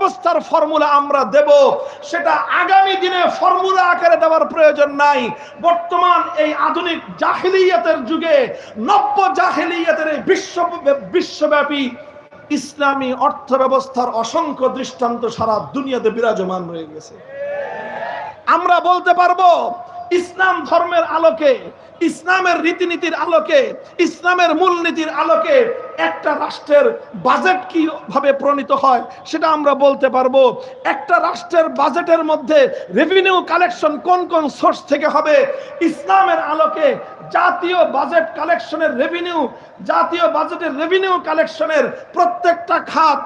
ব্যবস্থার ফর্মুলা আমরা দেব। সেটা আগামী দিনে ফর্মুলা আকারে দেওয়ার প্রয়োজন নাই। বর্তমান এই আধুনিক জাহিলিয়াতের যুগে, নব্য জাহিলিয়াতের এই বিশ্ব বিশ্বব্যাপী ইসলামী অর্থ ব্যবস্থার অসংখ্য দৃষ্টান্ত সারা দুনিয়াতে বিরাজমান রয়ে গেছে। আমরা বলতে পারব ইসলাম ধর্মের আলোকে, ইসলামের রীতিনীতির আলোকে, ইসলামের মূলনীতির আলোকে একটা রাষ্ট্রের বাজেট কীভাবে প্রণীত হয় সেটা আমরা বলতে পারব। একটা রাষ্ট্রের বাজেটের মধ্যে রেভিনিউ কালেকশন কোন কোন সোর্স থেকে হবে? ইসলামের আলোকে জাতীয় বাজেট কালেকশনের রেভিনিউ জাতীয় বাজেটের রেভিনিউ কালেকশনের প্রত্যেকটা খাত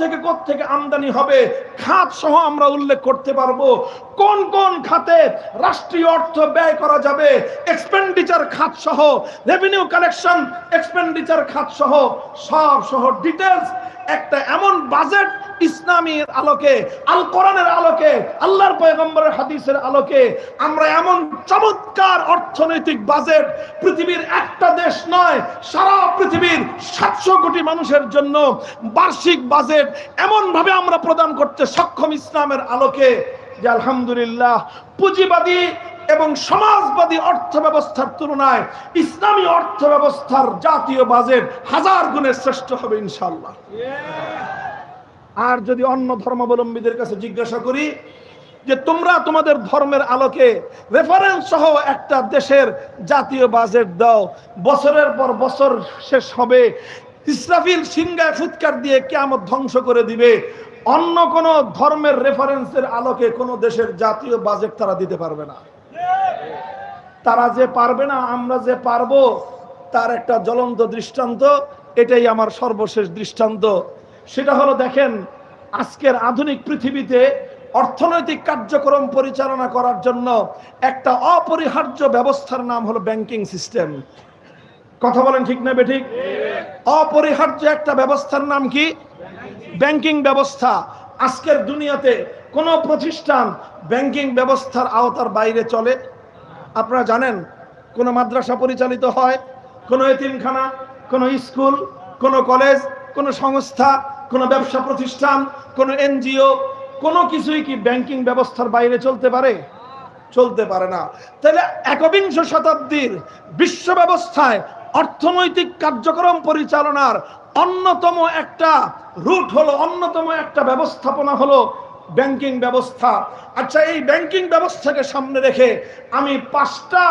থেকে থেকে আমদানি হবে? খাত সহ আমরা উল্লেখ করতে পারব। কোন কোন খাতে রাষ্ট্রীয় অর্থ ব্যয় করা যাবে? এক্সপেন্ডিচার খাত সহ রেভিনিউ কালেকশন এক্সপেন্ডিচার খাত সহ, সব সহ ডিটেলস একটা এমন বাজেট ইসলামীর আলোকে আল কোরআনের আলোকে, আল্লাহর পয়গম্বরের হাদিসের আলোকে আমরা এমন চমৎকার অর্থনৈতিক বাজেট পৃথিবীর একটা দেশ নয়, সারা পৃথিবীর সাতশো কোটি মানুষের জন্য বার্ষিক বাজেট এমন ভাবে আমরা প্রদান করতে সক্ষম ইসলামের আলোকে যে আলহামদুলিল্লাহ পুঁজিবাদী এবং সমাজবাদী অর্থ ব্যবস্থার তুলনায় ইসলামী অর্থ ব্যবস্থার জাতীয় বাজেট হাজার গুণে শ্রেষ্ঠ হবে ইনশাল্লাহ আর যদি অন্য ধর্মাবলম্বীদের কাছে জিজ্ঞাসা করি যে তোমরা তোমাদের ধর্মের আলোকে রেফারেন্স সহ একটা দেশের জাতীয় বাজেট দাও, বছরের পর বছর শেষ হবে, ইসরাফিল সিংগায় ফুৎকার দিয়ে কেমন ধ্বংস করে দিবে, অন্য কোন ধর্মের রেফারেন্সের আলোকে কোন দেশের জাতীয় বাজেট তারা দিতে পারবে না। তারা যে পারবে না, আমরা যে পারব, তার একটা জ্বলন্ত দৃষ্টান্ত, এটাই আমার সর্বশেষ দৃষ্টান্ত। সেটা হলো দেখেন, আজকের আধুনিক পৃথিবীতে অর্থনৈতিক কার্যক্রম পরিচালনা করার জন্য একটা অপরিহার্য ব্যবস্থার নাম হলো ব্যাংকিং সিস্টেম। কথা বলেন ঠিক না বেঠিক? অপরিহার্য একটা ব্যবস্থার নাম কি? ব্যাংকিং ব্যবস্থা। আজকের দুনিয়াতে কোনো প্রতিষ্ঠান ব্যাংকিং ব্যবস্থার আওতার বাইরে চলে। আপনারা জানেন, কোনো মাদ্রাসা পরিচালিত হয়, কোনো এতিমখানা, কোনো স্কুল, কোনো কলেজ, কোনো সংস্থা কোনো ব্যবসা প্রতিষ্ঠান, কোনো এনজিও, কোনো কিছুই কি ব্যাংকিং ব্যবস্থার বাইরে চলতে পারে? চলতে পারে না। তাহলে একবিংশ শতাব্দীর বিশ্ব ব্যবস্থায় অর্থনৈতিক কার্যক্রম পরিচালনার অন্যতম একটা রুট হলো, অন্যতম একটা ব্যবস্থাপনা হলো ব্যাংকিং ব্যবস্থা। আচ্ছা এই ব্যাংকিং ব্যবস্থাকে সামনে রেখে আমি পাঁচটা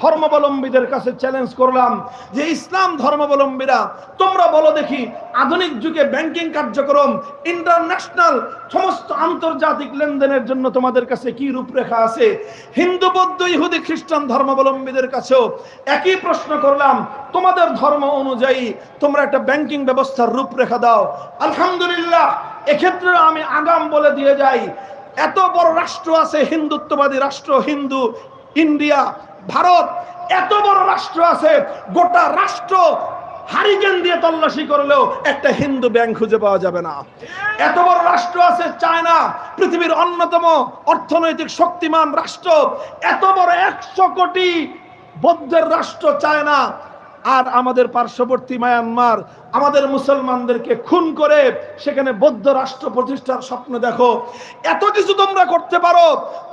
ধর্মাবলম্বীদের কাছে চ্যালেঞ্জ করলাম যে ইসলাম ধর্মাবলম্বীরা, তোমরা বলো দেখি আধুনিক যুগে ব্যাংকিং কার্যক্রম ইন্টারন্যাশনাল সমস্ত আন্তর্জাতিক লেনদেনের জন্য তোমাদের কাছে কি রূপরেখা আছে? হিন্দু, বৌদ্ধ, ইহুদি, খ্রিস্টান ধর্মাবলম্বীদের কাছেও একই প্রশ্ন করলাম, তোমাদের ধর্ম অনুযায়ী তোমরা একটা ব্যাংকিং ব্যবস্থার রূপরেখা দাও। আলহামদুলিল্লাহ এক্ষেত্রে আমি আগাম বলে দিয়ে যাই, এত বড় রাষ্ট্র আছে, হিন্দুত্ববাদী রাষ্ট্র, হিন্দু, ইন্ডিয়া, ভারত, এত বড় রাষ্ট্র আছে, গোটা রাষ্ট্র হারিকেন দিয়ে তল্লাশি করলেও একটা হিন্দু ব্যাংক খুঁজে পাওয়া যাবে না। এত বড় রাষ্ট্র আছে চায়না, পৃথিবীর অন্যতম অর্থনৈতিক শক্তিমান রাষ্ট্র, এত বড় একশো কোটি বৌদ্ধের রাষ্ট্র চায়না আর আমাদের পার্শ্ববর্তী মায়ানমার, আমাদের মুসলমানদেরকে খুন করে সেখানে বৌদ্ধ রাষ্ট্র প্রতিষ্ঠার স্বপ্ন দেখো। এত কিছু তোমরা করতে পারো,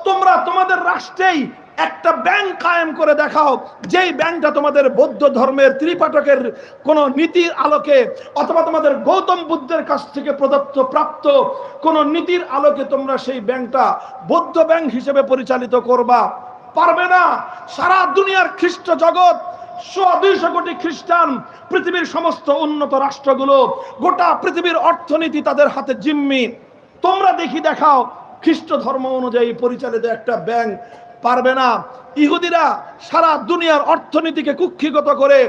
তোমরা তোমাদের রাষ্ট্রেই একটা ব্যাংক কায়েম করে দেখাও, যেই ব্যাংকটা তোমাদের বৌদ্ধ ধর্মের ত্রিপাঠকের কোন নীতির আলোকে অথবা তোমাদের গৌতম বুদ্ধের কাছ থেকে প্রদত্ত প্রাপ্ত কোন নীতির আলোকে তোমরা সেই ব্যাংকটা বৌদ্ধ ব্যাংক হিসেবে পরিচালিত করবা। পারবে না, সারা দুনিয়ার খ্রিস্ট জগৎ পৃথিবীর সমস্ত উন্নত রাষ্ট্রগুলো, গোটা পৃথিবীর অর্থনীতি তাদের হাতে জিম্মি। তোমরা দেখি দেখাও, খ্রিস্ট ধর্ম অনুযায়ী পরিচালিত একটা ব্যাংক পারবে না। ইহুদিরা সারা দুনিয়ার অর্থনীতিকে কুক্ষিগত করে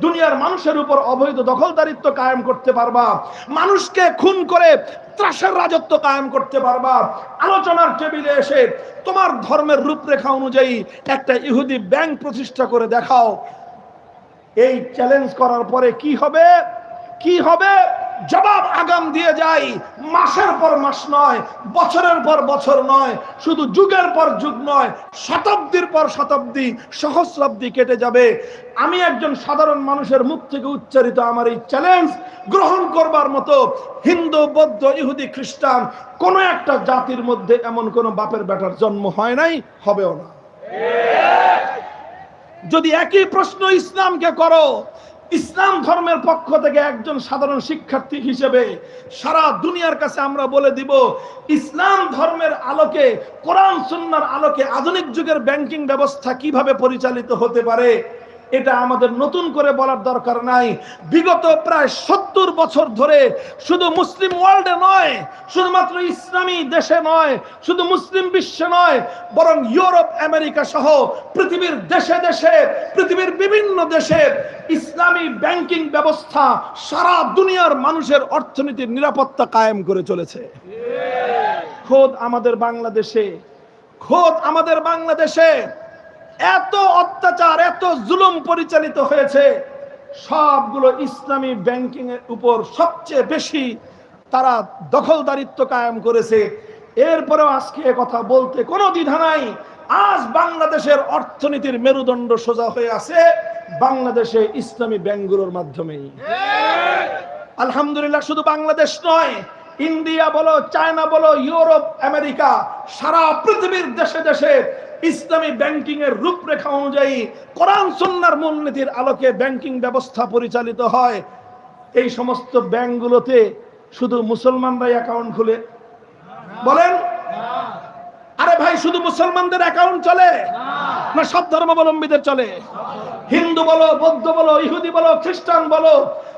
দুনিয়ার মানুষের উপর অবৈধ দখলদারিত্ব কায়েম করতে পারবা। মানুষকে খুন করে ত্রাসের রাজত্ব কায়েম করতে পারবা। আলোচনার টেবিলে এসে তোমার ধর্মের রূপরেখা অনুযায়ী একটা ইহুদি ব্যাংক প্রতিষ্ঠা করে দেখাও। এই চ্যালেঞ্জ করার পরে কি হবে? কি হবে? জবাব আগাম দিয়ে যাই। মাসের পর মাস নয় বছরের পর বছর নয় শুধু যুগের পর যুগ নয় শতাব্দীর পর শতাব্দী সহস্রাব্দী কেটে যাবে। আমি একজন সাধারণ মানুষের মুখ থেকে উচ্চারিত আমার এই চ্যালেঞ্জ গ্রহণ করবার মতো হিন্দু বৌদ্ধ ইহুদি খ্রিস্টান কোন একটা জাতির মধ্যে এমন কোন বাপের বেটার জন্ম হয় নাই হবেও না। যদি একই প্রশ্ন ইসলামকে করো ইসলাম ধর্মের পক্ষ থেকে একজন সাধারণ শিক্ষার্থী হিসেবে সারা দুনিয়ার কাছে আমরা বলে দিব, ইসলাম ধর্মের আলোকে, কোরআন সুন্নার আলোকে আধুনিক যুগের ব্যাংকিং ব্যবস্থা কীভাবে পরিচালিত হতে পারে? এটা আমাদের নতুন করে বলার দরকার নাই। বিগত প্রায় সত্তর বছর ধরে শুধু মুসলিম ওয়ার্ল্ডে নয়, শুধুমাত্র ইসলামী দেশে নয়, শুধু মুসলিম বিশ্বে নয়, বরং ইউরোপ, আমেরিকা সহ পৃথিবীর দেশে দেশে, পৃথিবীর বিভিন্ন দেশে ইসলামী ব্যাংকিং ব্যবস্থা সারা দুনিয়ার মানুষের অর্থনীতির নিরাপত্তা কায়েম করে চলেছে। খোদ আমাদের বাংলাদেশে, খোদ আমাদের বাংলাদেশে এত অত্যাচার, এত জুলুম পরিচালিত হয়েছে, সবগুলো ইসলামী ব্যাংকিং এর উপর সবচেয়ে বেশি তারা দখলদারিত্ব কায়েম করেছে। এরপরেও আজকে কথা বলতে কোনো দ্বিধা নাই। আজ বাংলাদেশের অর্থনীতির মেরুদণ্ড সোজা হয়ে আছে বাংলাদেশে ইসলামী ব্যাংকগুলোর মাধ্যমেই। আলহামদুলিল্লাহ, শুধু বাংলাদেশ নয়, ইন্ডিয়া বলো, চায়না বলো, ইউরোপ, আমেরিকা, সারা পৃথিবীর দেশে দেশে ইসলামী ব্যাংকিং এর রূপরেখা অনুযায়ী কোরআন সন্ন্যার মূলনীতির আলোকে ব্যাংকিং ব্যবস্থা পরিচালিত হয়। এই সমস্ত ব্যাংকগুলোতে শুধু মুসলমানরাই অ্যাকাউন্ট খুলে। বলেন? আরে ভাই, শুধু মুসলমানদের অ্যাকাউন্ট চলে? না, সব ধর্মাবলম্বীদের চলে? হিন্দু বলো, বৌদ্ধ বলো, ইহুদি বলো, খ্রিস্টান বলো,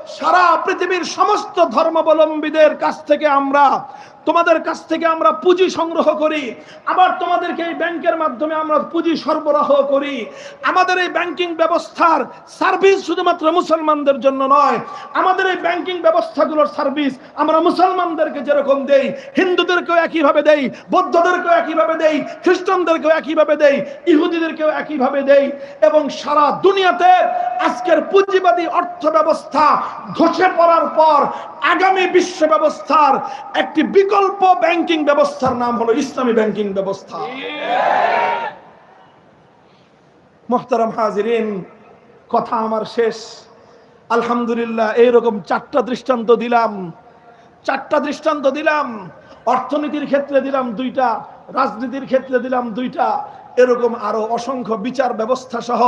সারা পৃথিবীর সমস্ত ধর্মাবলম্বীদের কাছ থেকে আমরা তোমাদের কাছ থেকে আমরা পুঁজি সংগ্রহ করি। আবার তোমাদেরকে এই ব্যাংকের মাধ্যমে আমরা পুঁজি সরবরাহ করি। আমাদের এই ব্যাংকিং ব্যবস্থার সার্ভিস শুধুমাত্র মুসলমানদের জন্য নয়, আমাদের এই ব্যাংকিং ব্যবস্থাগুলোর সার্ভিস আমরা মুসলমানদেরকে যেরকম দেই, হিন্দুদেরকেও একইভাবে দেই, বৌদ্ধদেরকেও একইভাবে দেই, খ্রিস্টানদেরকেও একইভাবে দেই, ইহুদিদেরকেও একইভাবে দেই এবং সারা দুনিয়াতে আজকের পুঁজিবাদী অর্থ ব্যবস্থা ধসে পড়ার পর আগামী বিশ্ব ব্যবস্থার একটি বিকল্প ব্যাংকিং ব্যবস্থার নাম হলো ইসলামী ব্যাংকিং ব্যবস্থা। মোহতারাম হাজিরিন, কথা আমার শেষ। আলহামদুলিল্লাহ, এইরকম চারটা দৃষ্টান্ত দিলাম। চারটা দৃষ্টান্ত দিলাম, অর্থনীতির ক্ষেত্রে দিলাম দুইটা, রাজনীতির ক্ষেত্রে দিলাম দুইটা, এরকম আরও অসংখ্য বিচার ব্যবস্থা সহ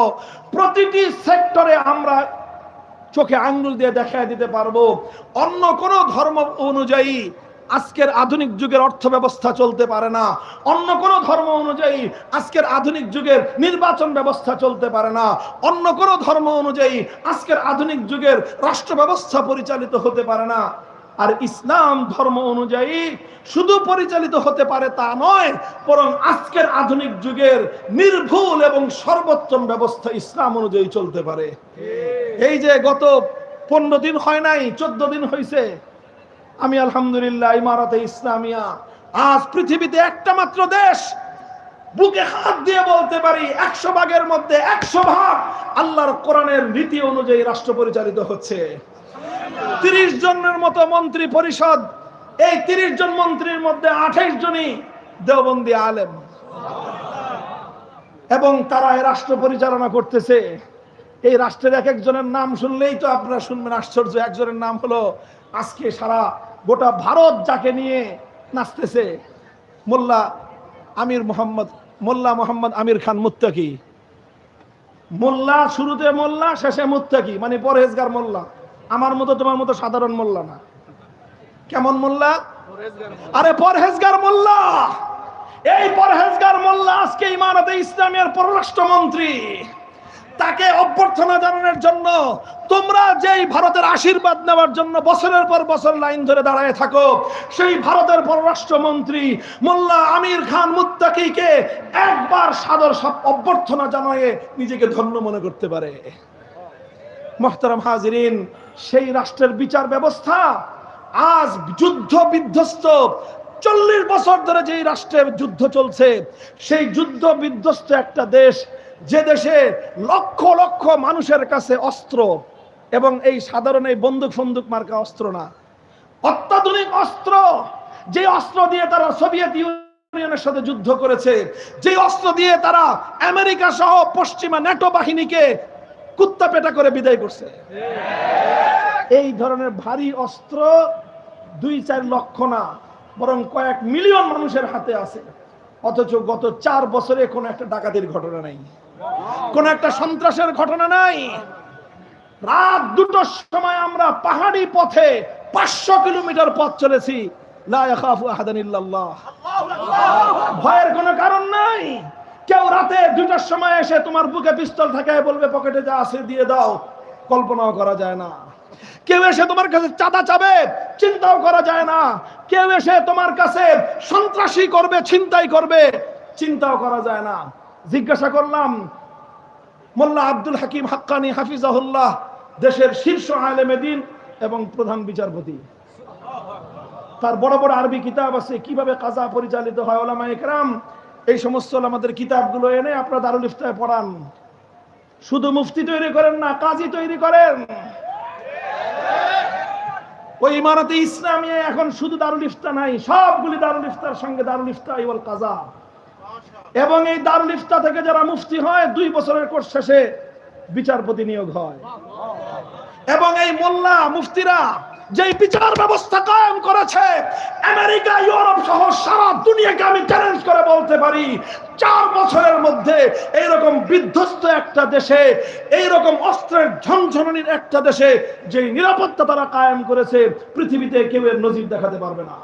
প্রতিটি সেক্টরে আমরা চোখে আঙ্গুল দিয়ে দেখায় দিতে পারব। অন্য কোনো ধর্ম অনুযায়ী আজকের আধুনিক যুগের অর্থ ব্যবস্থা চলতে পারে না। অন্য কোনো ধর্ম অনুযায়ী আজকের আধুনিক যুগের নির্বাচন ব্যবস্থা চলতে পারে না। অন্য কোনো ধর্ম অনুযায়ী আজকের আধুনিক যুগের রাষ্ট্র ব্যবস্থা পরিচালিত হতে পারে না। আর ইসলাম ধর্ম অনুযায়ী শুধু পরিচালিত হতে পারে তা নয়, বরং আজকের আধুনিক যুগের নির্ভুল এবং সর্বোত্তম ব্যবস্থা ইসলাম অনুযায়ী চলতে পারে। এই যে গত পনেরো দিন হয় নাই, চোদ্দ দিন হয়েছে আমি আলহামদুলিল্লাহ ইমারতে ইসলামিয়া। আজ পৃথিবীতে একটা মাত্র দেশ। বুকে হাত দিয়ে বলতে পারি, একশো ভাগের মধ্যে একশো ভাগ আল্লাহর কোরআনের নীতি অনুযায়ী রাষ্ট্র পরিচালিত হচ্ছে। তিরিশ জনের মতো মন্ত্রী পরিষদ, এই তিরিশ জন মন্ত্রীর মধ্যে আঠাইশ জনই দেওবন্দি আলেম। এবং তারা এই রাষ্ট্র পরিচালনা করতেছে। এই রাষ্ট্রের এক একজনের নাম শুনলেই তো আপনারা শুনবেন, আশ্চর্য, একজনের নাম হলো আজকে সারা গোটা ভারত যাকে নিয়ে নাচতেছে, মোল্লা আমির মোহাম্মদ, মোল্লা মোহাম্মদ আমির খান মুত্তাকি। মোল্লা শুরুতে মোল্লা, শেষে মুত্তাকি মানে পরহেজগার মোল্লা। আমার মতো, তোমার মতো সাধারণ মোল্লা না। কেমন মোল্লা? আরে পরহেজগার মোল্লা! এই পরহেজগার মোল্লা আজকে ইমারতে ইসলামের পররাষ্ট্রমন্ত্রী। তাকে অভ্যর্থনা জানানোর জন্য তোমরা যেই ভারতের আশীর্বাদ নেওয়ার জন্য বছরের পর বছর লাইন ধরে দাঁড়ায় থাকো, সেই ভারতের পররাষ্ট্রমন্ত্রী মোল্লা আমির খান মুত্তাকিকে একবার সাদর সব অভ্যর্থনা জানায় নিজেকে ধন্য মনে করতে পারে। মোহতারাম হাজিরিন, সেই রাষ্ট্রের বিচার ব্যবস্থা আজ যুদ্ধ বিধ্বস্ত। চল্লিশ বছর ধরে যেই রাষ্ট্রের যুদ্ধ চলছে, সেই যুদ্ধ বিধ্বস্ত একটা দেশ যে দেশে লক্ষ লক্ষ মানুষের কাছে অস্ত্র এবং এই সাধারণ এই বন্দুক ফন্দুক মার্কা অস্ত্র না। অত্যাধুনিক অস্ত্র, যে অস্ত্র দিয়ে তারা সোভিয়েত ইউনিয়নের সাথে যুদ্ধ করেছে, যে অস্ত্র দিয়ে তারা আমেরিকা সহ পশ্চিমা ন্যাটো বাহিনীকে কুত্তা পেটা করে বিদায় করছে। এই ধরনের ভারী অস্ত্র দুই চার লক্ষ না, বরং কয়েক মিলিয়ন মানুষের হাতে আছে। অথচ গত চার বছরে কোনো একটা ডাকাতির ঘটনা নাই। কোন একটা সন্ত্রাসের ঘটনা নাই। রাত দুটোর সময় আমরা পাহাড়ি পথে পাঁচশো কিলোমিটার পথ চলেছি। ভয়ের কোনো কারণ নাই। কেউ রাতে দুটার সময় এসে তোমার বুকে পিস্তল থাকে বলবে, পকেটে যা আছে দিয়ে দাও। কল্পনাও করা যায় না। কেউ এসে তোমার কাছে চাঁদা চাবে, চিন্তাও করা যায় না। কেউ এসে তোমার কাছে সন্ত্রাসী করবে, ছিনতাই করবে, চিন্তাও করা যায় না। জিজ্ঞাসা করলাম, মোল্লা আব্দুল হাকিম হাক্কানি হাফিজাহুল্লাহ, দেশের শীর্ষ আলেমে দিন এবং প্রধান বিচারপতি। তার বড় বড় আরবি কিতাব আছে, কীভাবে কাজা পরিচালিত হয় ওলামা একরাম, এই সমস্ত আমাদের কিতাবগুলো এনে আপনারা দারুল ইফতায় পড়ান। শুধু মুফতি তৈরি করেন না, কাজী তৈরি করেন। ওই ইমারতে ইসলামী এখন শুধু দারুল ইফতা নাই, সবগুলি দারুল ইফতার সঙ্গে দারুল ইফতা ইওয়াল কাজা। এবং এই দারুল ইফতা থেকে যারা মুফতি হয়, দুই বছরের কোর্স শেষে বিচারপতি নিয়োগ হয়। এবং এই মোল্লা মুফতিরা যে বিচার ব্যবস্থা কায়েম করেছে, আমেরিকা, ইউরোপ সহ সারা দুনিয়াকে আমি চ্যালেঞ্জ করে বলতে পারি, চার বছরের মধ্যে এইরকম বিধ্বস্ত একটা দেশে, এইরকম অস্ত্রের ঝনঝননির একটা দেশে যে নিরাপত্তা তারা কায়েম করেছে, পৃথিবীতে কেউ এর নজির দেখাতে পারবে না।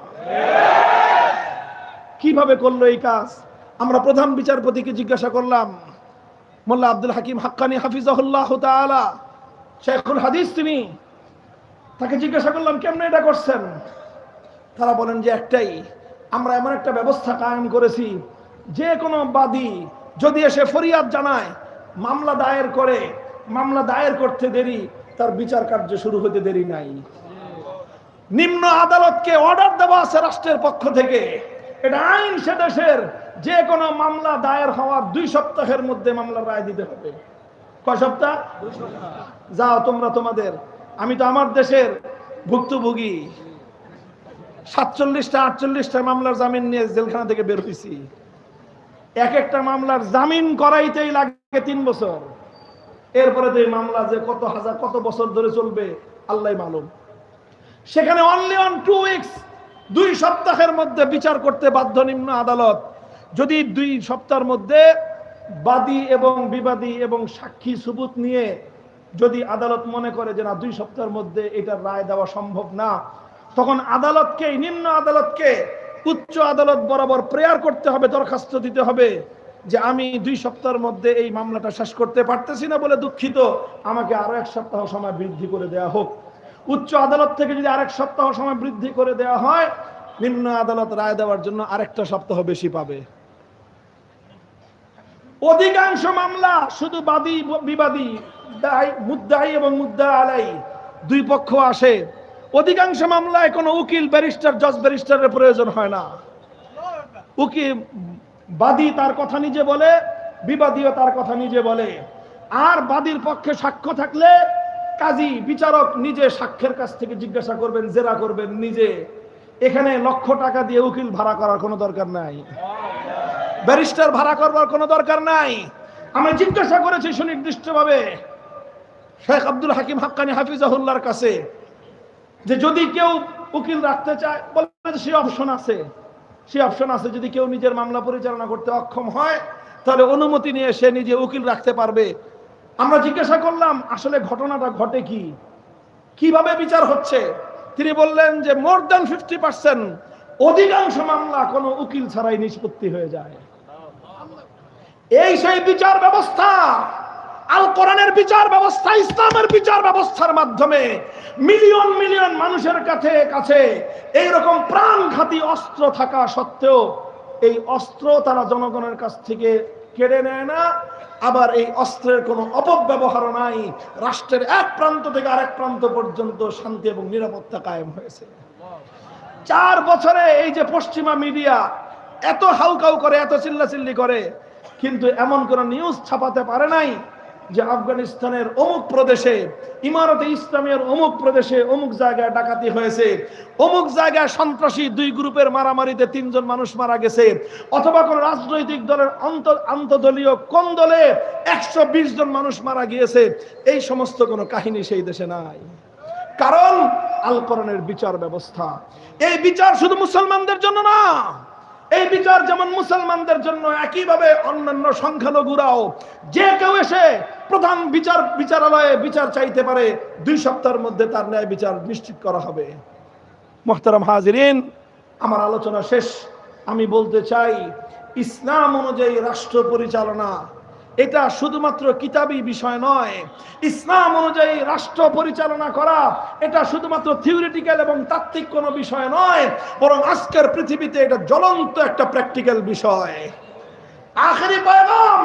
কীভাবে করল এই কাজ? আমরা প্রধান বিচারপতিকে জিজ্ঞাসা করলাম, মোল্লা আব্দুল হাকিম হাক্কানি হাফিজাহুল্লাহ তাআলা, শেখুল হাদিস তিনি তাকে জিজ্ঞাসা করলাম, কেমনে এটা করছেন? তারা বলেন যে একটাই, আমরা এমন একটা ব্যবস্থা কায়েম করেছি, যে কোনো বাদী যদি এসে ফরিয়াদ জানায়, মামলা দায়ের করে, মামলা দায়ের করতে দেরি, তার বিচার কার্য শুরু হতে দেরি নাই। নিম্ন আদালতকে অর্ডার দেওয়া আছে রাষ্ট্রের পক্ষ থেকে। এটা আইন সে দেশের যে কোনো মামলা দায়ের হওয়ার দুই সপ্তাহের মধ্যে মামলার রায় দিতে হবে। কয় সপ্তাহ? যাও তোমরা তোমাদের। আমি তো আমার দেশের ভুক্তভোগী। সাতচল্লিশটা আটচল্লিশটা মামলার জামিন নিয়ে জেলখানা থেকে বের হয়েছি এক একটা মামলার জামিন করাইতেই লাগে তিন বছর। এরপরে তো এই মামলা যে কত হাজার কত বছর ধরে চলবে আল্লাহ মালুম। সেখানে অনলি অন টু উইকস দুই সপ্তাহের মধ্যে বিচার করতে বাধ্য নিম্ন আদালত যদি দুই সপ্তাহের মধ্যে বাদী এবং বিবাদী এবং সাক্ষী সুবুত নিয়ে যদি আদালত মনে করে যে না, দুই সপ্তাহের মধ্যে এটার রায় দেওয়া সম্ভব না, তখন আদালতকে, নিম্ন আদালতকে উচ্চ আদালত বরাবর প্রেয়ার করতে হবে, দরখাস্ত দিতে হবে যে আমি দুই সপ্তাহের মধ্যে এই মামলাটা শেষ করতে পারতেছি না বলে দুঃখিত, আমাকে আরও এক সপ্তাহ সময় বৃদ্ধি করে দেওয়া হোক। উচ্চ আদালত থেকে যদি আরেক সপ্তাহ সময় বৃদ্ধি করে দেওয়া হয়, নিম্ন আদালত রায় দেওয়ার জন্য আরেকটা সপ্তাহ বেশি পাবে। অধিকাংশ মামলা শুধু বাদী, বিবাদী মুদ্দাই এবং মুদ্দা আলাই দুই পক্ষ আসে। অধিকাংশ মামলায় কোনো উকিল, ব্যারিস্টার, জজ ব্যারিস্টারের প্রয়োজন হয় না। উকিল, বাদী তার কথা নিজে বলে, বিবাদীও তার কথা নিজে বলে। আর বাদীর পক্ষে সাক্ষ্য থাকলে কাজী, বিচারক নিজে সাক্ষ্যের কাছ থেকে জিজ্ঞাসা করবেন, জেরা করবেন নিজে। এখানে লক্ষ টাকা দিয়ে উকিল ভাড়া করার কোনো দরকার নাই। ব্যারিস্টার ভাড়া করবার কোনো দরকার নাই। আমি জিজ্ঞাসা করেছি সুনির্দিষ্টভাবে শেখ আব্দুল হাকিম হাক্কানি হাফিজাহুল্লাহর কাছে যে যদি কেউ উকিল রাখতে চায়, বলে সে অপশন আছে। সে অপশন আছে। যদি কেউ নিজের মামলা পরিচালনা করতে অক্ষম হয়, তাহলে অনুমতি নিয়ে সে নিজে উকিল রাখতে পারবে। আমরা জিজ্ঞাসা করলাম, আসলে ঘটনাটা ঘটে কি? কীভাবে বিচার হচ্ছে? তিনি বললেন যে মোর দ্যান ফিফটি পার্সেন্ট অধিকাংশ মামলা কোনো উকিল ছাড়াই নিষ্পত্তি হয়ে যায়। এই সেই বিচার ব্যবস্থা, আল কোরআনের বিচার ব্যবস্থা, ইসলামের বিচার ব্যবস্থার মাধ্যমে মিলিয়ন মিলিয়ন মানুষের কাছে কাছে এই রকম প্রাণঘাতী অস্ত্র থাকা সত্ত্বেও এই অস্ত্র তারা জনগণের কাছ থেকে কেড়ে নেয় না। আবার এই অস্ত্রের কোনো অপব্যবহার নাই। রাষ্ট্রের এক প্রান্ত থেকে আরেক প্রান্ত পর্যন্ত শান্তি এবং নিরাপত্তা কায়েম হয়েছে। চার বছরে এই যে পশ্চিমা মিডিয়া এত হাউকাউ করে, এত চিল্লাচিল্লি করে কিন্তু এমন কোন নিউজ ছাপাতে পারে নাই যে আফগানিস্তানের অমুক প্রদেশে, ইমারতে ইসলামের অমুক প্রদেশে অমুক জায়গায় ডাকাতি হয়েছে, অমুক জায়গায় সন্ত্রাসী দুই গ্রুপের মারামারিতে তিনজন মানুষ মারা গেছে, অথবা কোন রাজনৈতিক দলের আন্তদলীয় কোন দলে একশো বিশ জন মানুষ মারা গিয়েছে, এই সমস্ত কোনো কাহিনী সেই দেশে নাই। কারণ আল কোরআনের বিচার ব্যবস্থা। এই বিচার শুধু মুসলমানদের জন্য না এই বিচার যেমন মুসলমানদের জন্য, একইভাবে অন্যান্য সংখ্যালঘুরাও। যে কেউ এসে প্রধান বিচার, বিচারালয়ে বিচার চাইতে পারে, দুই সপ্তাহের মধ্যে তার ন্যায় বিচার নিশ্চিত করা হবে। মোহতারাম হাজিরিন, আমার আলোচনা শেষ। আমি বলতে চাই, ইসলাম অনুযায়ী রাষ্ট্র পরিচালনা এটা শুধুমাত্র কিতাবি বিষয় নয়। ইসলাম অনুযায়ী রাষ্ট্র পরিচালনা করা, এটা শুধুমাত্র থিওরিটিক্যাল এবং তাত্ত্বিক কোনো বিষয় নয়, বরং আজকের পৃথিবীতে এটা জ্বলন্ত একটা প্র্যাকটিক্যাল বিষয়। আখেরি পয়গাম,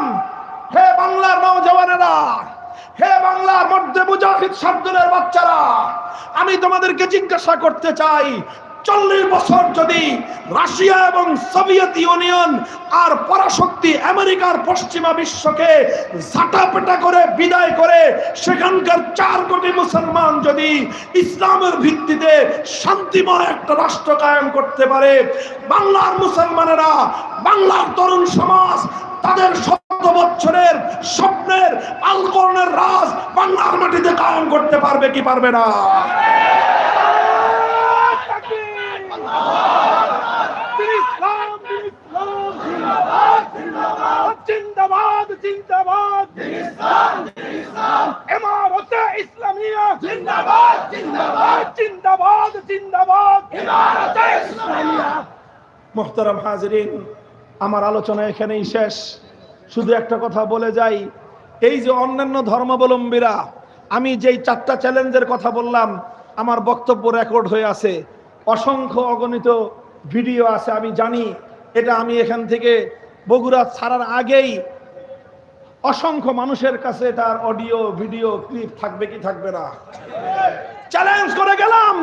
হে বাংলার নওজওয়ানেরা হে বাংলার মধ্যে মুজাহিদ শাব্দুলের বাচ্চারা, আমি তোমাদেরকে জিজ্ঞাসা করতে চাই চল্লিশ বছর যদি রাশিয়া এবং সোভিয়েত ইউনিয়ন আর পরাশক্তি আমেরিকার পশ্চিমা বিশ্বকে ঝাঁটাপেটা করে বিদায় করে, সেখানকার চার কোটি মুসলমান যদি ইসলামের ভিত্তিতে শান্তিময় একটা রাষ্ট্র কায়েম করতে পারে, বাংলার মুসলমানেরা, বাংলার তরুণ সমাজ, তাদের শত বছরের স্বপ্নের আলকরণের রাজ বাংলার মাটিতে কায়েম করতে পারবে কি পারবে না? জিন্দাবাদ জিন্দাবাদ। ইমারতে ইসলামিয়া। জিন্দাবাদ জিন্দাবাদ। জিন্দাবাদ জিন্দাবাদ। ইমারতে ইসলামিয়া। মোহতারাম হাজরিন আমার আলোচনা এখানেই শেষ। শুধু একটা কথা বলে যাই। এই যে অন্যান্য ধর্মাবলম্বীরা আমি যেই চারটা চ্যালেঞ্জের কথা বললাম আমার বক্তব্য রেকর্ড হয়ে আছে। অসংখ্য অগণিত ভিডিও আছে, আমি জানি। এটা আমি এখান থেকে বগুড়া ছাড়ার আগেই অসংখ্য মানুষের কাছে তার অডিও, ভিডিও, ক্লিপ থাকবে কি থাকবে না। চ্যালেঞ্জ করে গেলাম।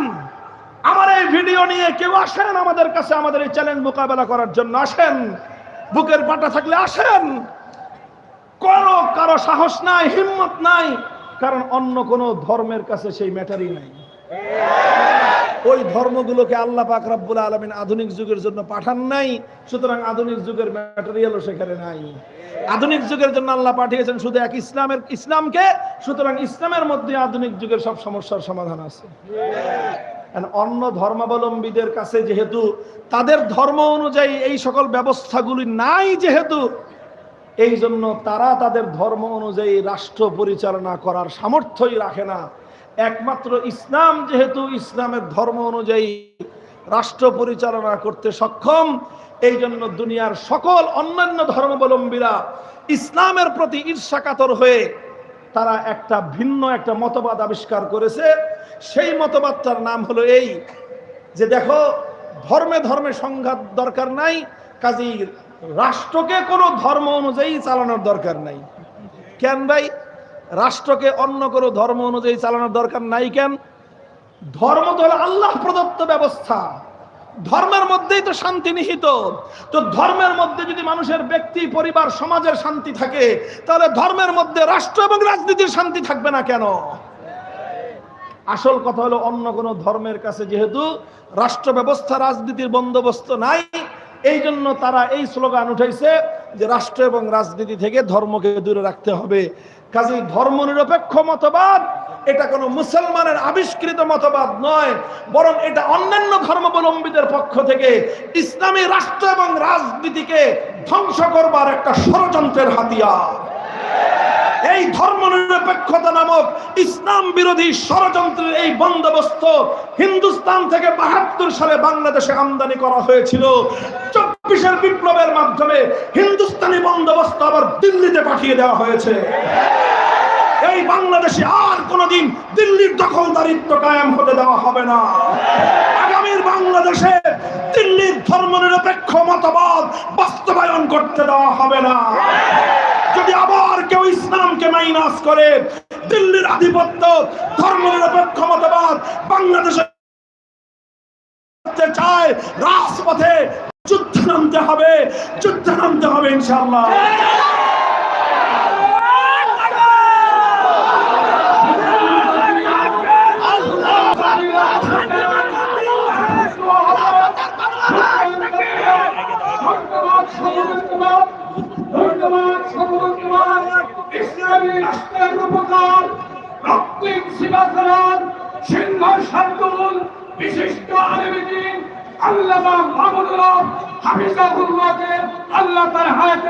আমার এই ভিডিও নিয়ে কেউ আসেন আমাদের কাছে, আমাদের এই চ্যালেঞ্জ মোকাবেলা করার জন্য আসেন। বুকের পাটা থাকলে আসেন। কোনো কারও সাহস নাই, হিম্মত নাই, কারণ অন্য কোন ধর্মের কাছে সেই ম্যাটারই নাই। ওই ধর্মগুলোকে আল্লাহ পাক রব্বুল আলমিন আধুনিক যুগের জন্য পাঠান নাই, সুতরাং আধুনিক যুগের ম্যাটেরিয়ালও সেখানে নাই। আধুনিক যুগের জন্য আল্লাহ পাঠিয়েছেন শুধু এক ইসলামের, ইসলামকে, সুতরাং ইসলামের মধ্যে আধুনিক যুগের সব সমস্যার সমাধান আছে। অন্য ধর্মাবলম্বীদের কাছে যেহেতু তাদের ধর্ম অনুযায়ী এই সকল ব্যবস্থাগুলি নাই যেহেতু, এই জন্য তারা তাদের ধর্ম অনুযায়ী রাষ্ট্র পরিচালনা করার সামর্থ্যই রাখে না। একমাত্র ইসলাম, যেহেতু ইসলামের ধর্ম অনুযায়ী রাষ্ট্র পরিচালনা করতে সক্ষম এই জন্য দুনিয়ার সকল অন্যান্য ধর্মাবলম্বীরা ইসলামের প্রতি ঈর্ষাকাতর হয়ে তারা একটা ভিন্ন একটা মতবাদ আবিষ্কার করেছে। সেই মতবাদটার নাম হলো এই যে দেখো, ধর্মে ধর্মে সংঘাত দরকার নাই কাজী রাষ্ট্রকে কোনো ধর্ম অনুযায়ী চালানোর দরকার নাই। কেন ভাই? রাষ্ট্রকে অন্য কোনো ধর্ম অনুযায়ী চালানোর দরকার নাই কেন? ধর্ম তো হলো আল্লাহ প্রদত্ত ব্যবস্থা। ধর্মের মধ্যেই তো শান্তি নিহিত। তো ধর্মের মধ্যে যদি মানুষের ব্যক্তি, পরিবার, সমাজের শান্তি থাকে, তাহলে ধর্মের মধ্যে রাষ্ট্র এবং রাজনীতির শান্তি থাকবে না কেন? আসল কথা হলো অন্য কোন ধর্মের কাছে যেহেতু রাষ্ট্র ব্যবস্থা রাজনীতির বন্দোবস্ত নাই এই জন্য তারা এই স্লোগান উঠাইছে যে রাষ্ট্র এবং রাজনীতি থেকে ধর্মকে দূরে রাখতে হবে। কাজে ধর্ম নিরপেক্ষ মতবাদ, এটা কোনো মুসলমানের আবিষ্কৃত মতবাদ নয়, বরং এটা অন্যান্য ধর্মাবলম্বীদের পক্ষ থেকে ইসলামী রাষ্ট্র এবং রাজনীতিকে ধ্বংস করবার একটা ষড়যন্ত্রের হাতিয়ার। এই ধর্ম নিরপেক্ষতা নামক ইসলাম বিরোধী ষড়যন্ত্রের এই বন্দোবস্ত হিন্দুস্তান থেকে বাহাত্তর সালে বাংলাদেশে আমদানি করা হয়েছিল। চব্বিশের বিপ্লবের মাধ্যমে হিন্দুস্তানি বন্দোবস্ত আবার দিল্লিতে পাঠিয়ে দেওয়া হয়েছে। এই বাংলাদেশে আর কোনোদিন দিল্লির দখলদারিত্ব কায়েম হতে দেওয়া হবে না। আগামীর বাংলাদেশে দিল্লির ধর্মনিরপেক্ষ মতবাদ বাস্তবায়ন করতে দেওয়া হবে না। যদি আবার কেউ ইসলামকে মাইনাস করে, দিল্লির আধিপত্য, ধর্মনিরপেক্ষ মতবাদ বাংলাদেশে চায়, রাজপথে যুদ্ধ নামতে হবে, যুদ্ধ নামতে হবে ইনশাআল্লাহ। সিবাসরার সিংহ শার্দুল বিশিষ্ট আলমীদিন আল্লামা হক হাফিজাহুল্লাহকে আল্লাহ তার হায়াতে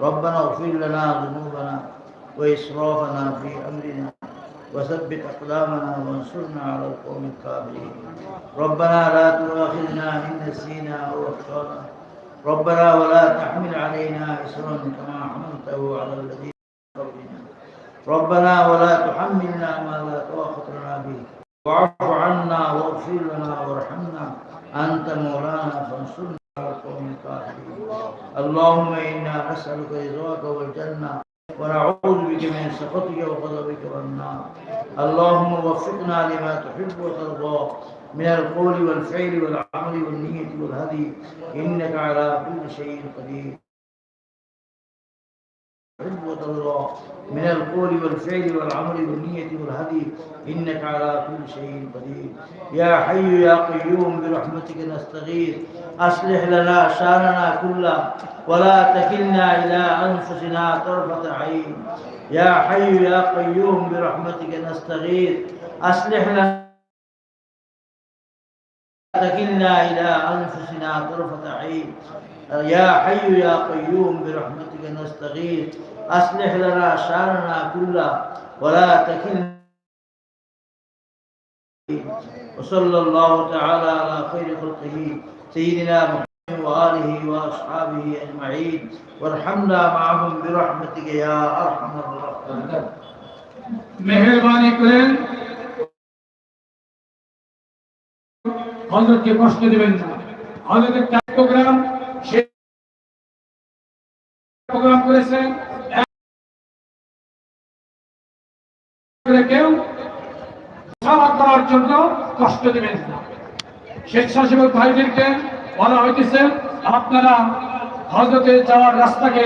ربنا اغفر لنا ذنوبنا وإسرافنا في أمرنا وثبت أقدامنا وانصرنا على القوم الكافرين. ربنا لا تؤاخذنا إن نسينا أو أخطأنا. ربنا ولا تحمل علينا إسرا كما حملته على الذين من ربنا ولا تحملنا ما لا طاقة لنا به. واعف عنا واغفر لنا وارحمنا. أنت مولانا فانصرنا. اللهم إنا نسألك رضاك والجنة ونعوذ بك من سخطك وغضبك والنار. اللهم وفقنا لما تحب وترضى من القول والفعل والعمل والنية والهدي. إنك على كل شيء قدير. وترضى من القول والفعل والعمل والنية والهدي. إنك على كل شيء قدير. يا حي يا قيوم برحمتك نستغيث. أصلح لنا شأننا كله ولا تكلنا إلى أنفسنا طرفة عين. يا حي يا قيوم برحمتك نستغيث. أصلح لنا تكلنا إلى أنفسنا طرفة عين. يا حي يا قيوم برحمتك نستغيث. أصلح لنا شاننا كله ولا تكلنا وصلى الله تعالى على خير خلقه سيدنا محمد وآله وأصحابه أجمعين وارحمنا معهم برحمتك يا أرحم الراحمين মেহরবানি করেন হজরতকে কষ্ট দেবেন না হজরতের প্রোগ্রাম সে প্রোগ্রাম করেছেন কেউ সাবাদ করার জন্য কষ্ট দেবেন না। স্বেচ্ছাসেবক ভাইদেরকে বলা হইতেছে, আপনারা হজরতে যাওয়ার রাস্তাকে